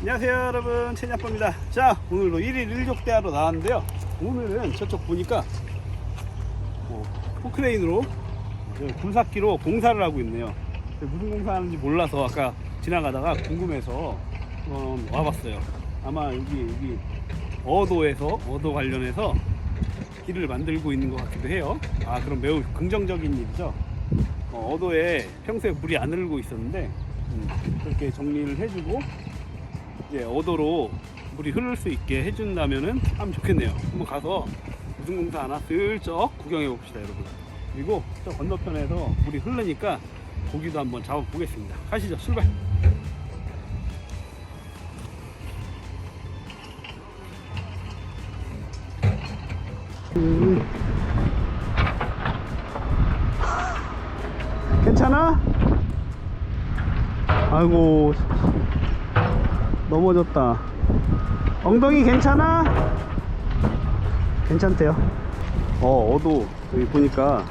안녕하세요 여러분. 채냐빠입니다. 자 오늘도 1일 1족대 하러 나왔는데요. 오늘은 저쪽 보니까 어, 포크레인으로 굴삭기로 공사를 하고 있네요. 무슨 공사하는지 몰라서 아까 지나가다가 궁금해서 어, 와봤어요. 아마 여기 여기 어도에서 어도 관련해서 길을 만들고 있는 것 같기도 해요. 아 그럼 매우 긍정적인 일이죠? 어, 어도에 평소에 물이 안 흐르고 있었는데 음, 그렇게 정리를 해주고 이제 어도로 물이 흐를 수 있게 해준다면은 참 좋겠네요. 한번 가서 무슨 공사 하나 슬쩍 구경해 봅시다, 여러분. 그리고 저 건너편에서 물이 흐르니까 고기도 한번 잡아 보겠습니다. 가시죠, 출발. 음. 괜찮아? 아이고 넘어졌다. 엉덩이 괜찮아? 괜찮대요. 어, 어도 여기 보니까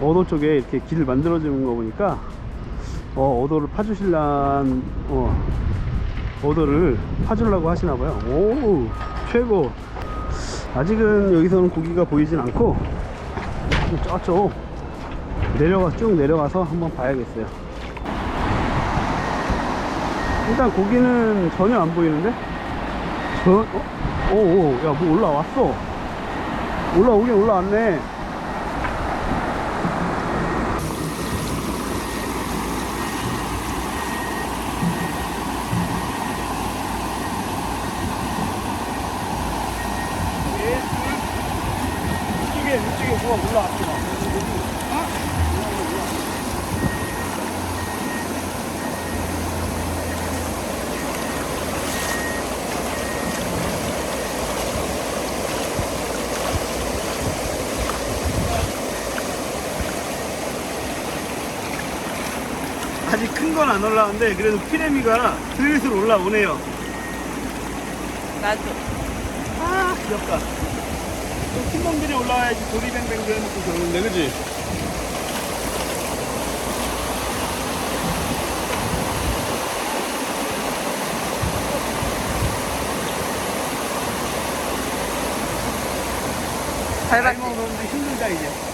어도 쪽에 이렇게 길을 만들어 주는 거 보니까 어, 어도를 파주실란 어, 어도를 파주려고 하시나 봐요. 오, 최고. 아직은 여기서는 고기가 보이진 않고 저쪽 내려가 쭉 내려가서 한번 봐야겠어요. 일단 고기는 전혀 안 보이는데? 저, 어? 오, 오, 야, 뭐 올라왔어. 올라오긴 올라왔네. 아직 큰 건 안 올라오는데 그래도 피레미가 슬슬 올라오네요. 나도. 아 귀엽다. 큰 놈들이 올라와야지 도리뱅뱅 그런 것도 좋은데 그지? 잘 밟았지? 먹는데 힘들다 이제.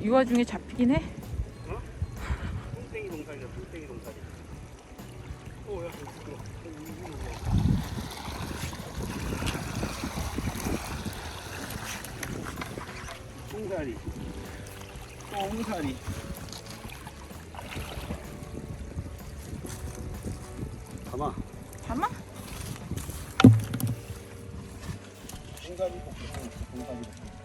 이 와중에 잡히긴 해. 어? 똥땡이 동살이야 똥땡이 동살이 오야 미끄러 똥살이 똥살이 가마 잠아? 똥살이 똥살이 자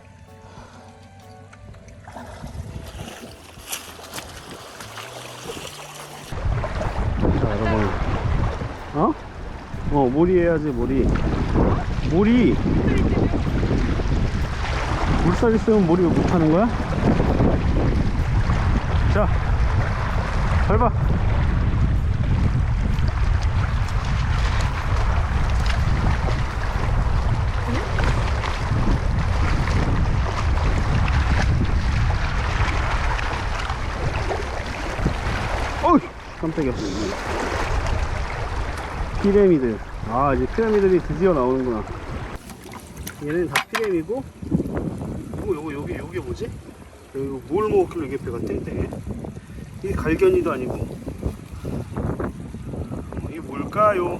어 몰이 해야지 몰이. 몰이. 물살 있으면 몰이 왜 못하는 거야? 자 밟아. 어이 깜짝이야 피라미드 아 이제 피라미드들이 드디어 나오는구나 얘는 다 피라미고 요거 요거 요게 요게 뭐지? 여기 뭘 먹었길래 이게 배가 땡땡해 이게 갈견이도 아니고 어, 이게 뭘까요?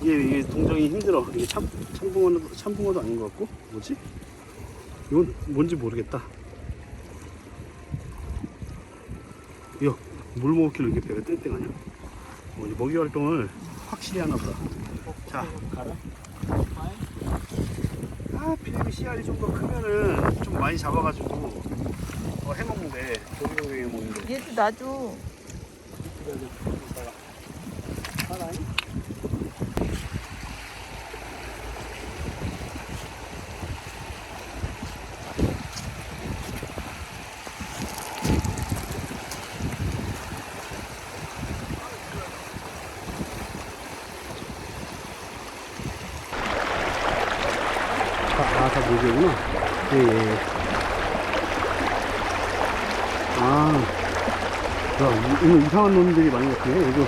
이게, 이게 동정이 힘들어. 이게 참 참붕어도 참붕어도 아닌 것 같고 뭐지? 이건 뭔지 모르겠다. 이거 물 먹기로 이렇게 배가 땡땡하냐? 어, 먹이 활동을 확실히 하나 보다. 자. 아, 비행기 씨알이 좀 더 크면은 좀 많이 잡아가지고 어, 해먹는데 조리조리 해먹는데. 얘도 놔줘. 하나 아, 다 모기구나. 예, 예. 예. 아, 야, 이- 오늘 이상한 놈들이 많이 같네. 여기,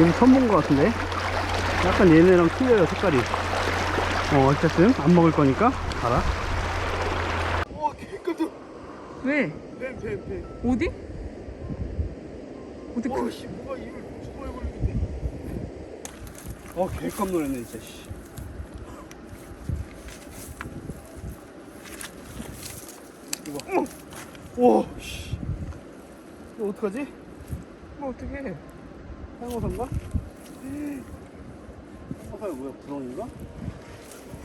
여기 처음 본 것 같은데? 약간 얘네랑 틀려요, 색깔이. 어, 어쨌든, 안 먹을 거니까, 알아. 우와, 개끄드! 왜? 뱀, 뱀, 뱀. 어디? 어디 와, 그? 씨, 뭐가 이걸 죽어야 걸리는데. 어, 개깜 놀랐네, 진짜, 씨. 이거. 와, 씨. 이거 어떡하지? 뭐 어떻게? 상어선가? 상어선이 뭐야, 구렁인가?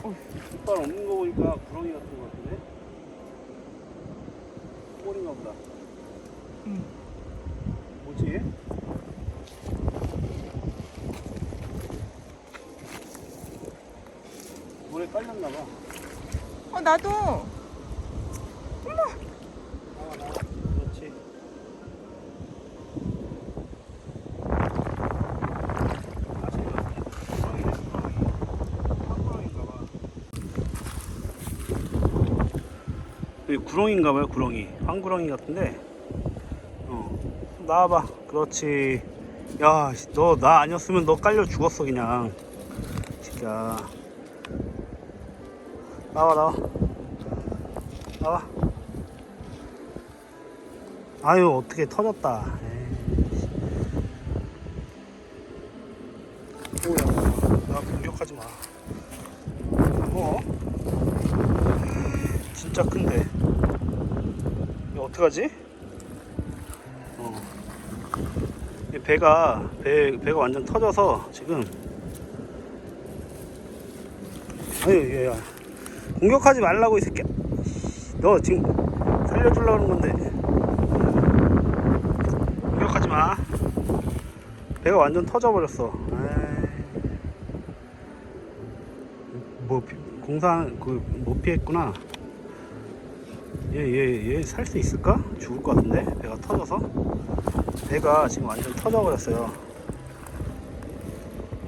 어. 이빨 없는 거 보니까 구렁이 같은 거 같은데? 꼬리인가 보다. 응. 뭐지? 얘? 물에 깔렸나 봐. 어 나도. 나와, 나와. 그렇지. 구렁인가봐요 구렁이. 황구렁이 같은데. 어 나와봐. 그렇지. 야 너 나 아니었으면 너 깔려 죽었어 그냥. 진짜 나와 나와. 나와. 아유 어떻게 터졌다. 오야? 나 공격하지 마. 어? 진짜 큰데. 이거 어떡하지? 어. 이 배가 배, 배가 완전 터져서 지금. 아니 얘야. 공격하지 말라고 이 새끼야. 너 지금 살려주려고 하는 건데. 공격하지 마. 배가 완전 터져버렸어. 에이. 뭐 피- 공상 그못 피했구나 얘얘얘살 수 있을까? 죽을 것 같은데 배가 터져서 배가 지금 완전 터져버렸어요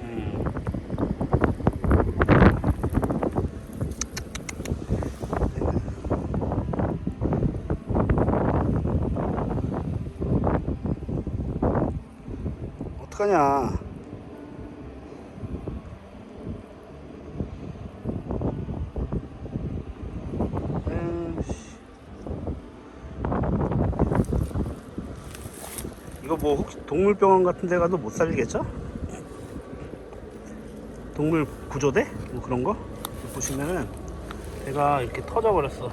음. 어떡하냐 에이씨. 이거 뭐 혹시 동물병원 같은 데 가도 못 살리겠죠? 동물 구조대? 뭐 그런 거? 보시면은 배가 이렇게 터져 버렸어.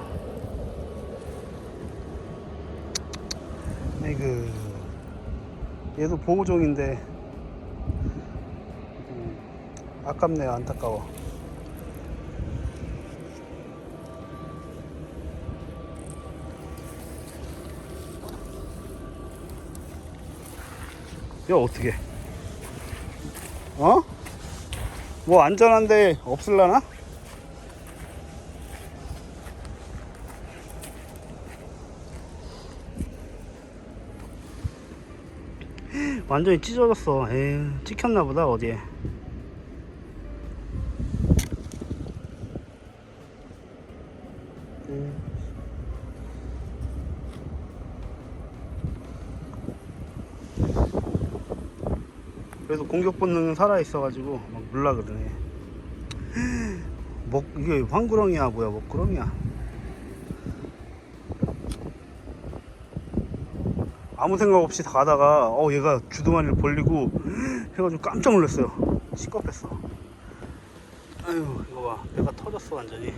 아이고 얘도 보호종인데 음, 아깝네요 안타까워. 이거 어떻게? 어? 뭐 안전한데 없을라나? 완전히 찢어졌어. 에이, 찍혔나 보다 어디에. 공격 본능은 살아 있어가지고 막 물라 그러네. 먹 이게 황구렁이야 뭐야 먹구렁이야. 아무 생각 없이 다 가다가 어 얘가 주둥아리를 벌리고 해가지고 깜짝 놀랐어요 시겁했어 아유 이거 봐 배가 터졌어 완전히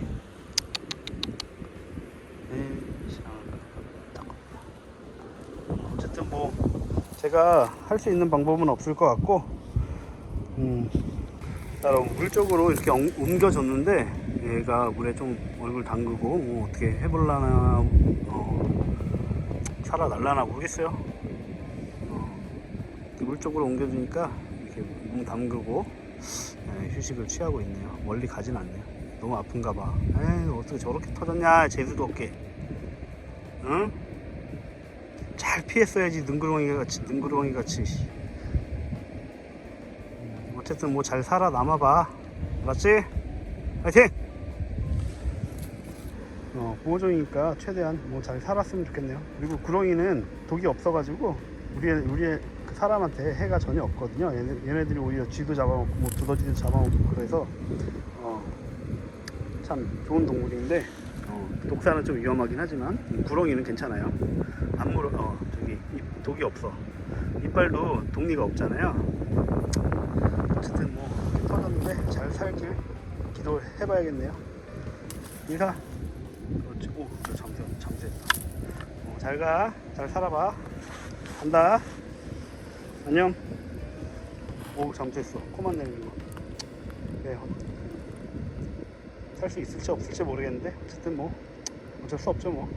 안타깝다. 어쨌든 뭐 제가 할 수 있는 방법은 없을 것 같고 음, 따로 물 쪽으로 이렇게 엉- 옮겨줬는데 얘가 물에 좀 얼굴 담그고 뭐 어떻게 해볼라나 어, 살아날라나 모르겠어요. 어, 물 쪽으로 옮겨주니까 이렇게 몸 담그고 네, 휴식을 취하고 있네요. 멀리 가진 않네요. 너무 아픈가 봐. 에이 어떻게 저렇게 터졌냐 재수도 없게 응? 잘 피했어야지 능구렁이 같이 능구렁이 같이. 음, 어쨌든 뭐 잘 살아남아 봐 알았지? 파이팅! 어, 보호종이니까 최대한 뭐 잘 살았으면 좋겠네요. 그리고 구렁이는 독이 없어가지고 우리 우리 그 사람한테 해가 전혀 없거든요. 얘네, 얘네들이 오히려 쥐도 잡아먹고 뭐 두더지도 잡아먹고 그래서 어, 참 좋은 동물인데 어, 독사는 좀 위험하긴 하지만 구렁이는 괜찮아요. 안 물어 어 저기 입- 독이 없어. 이빨도 독리가 없잖아요. 어쨌든 뭐 이렇게 터졌는데 잘 살길 기도해봐야겠네요. 인사. 그렇지. 오, 저 잠수, 잠수했다. 어, 잘 가. 잘 살아봐. 간다. 안녕. 오, 잠수했어. 코만 내리는 거. 네. 살 수 있을지 없을지 모르겠는데, 어쨌든 뭐, 어쩔 수 없죠, 뭐.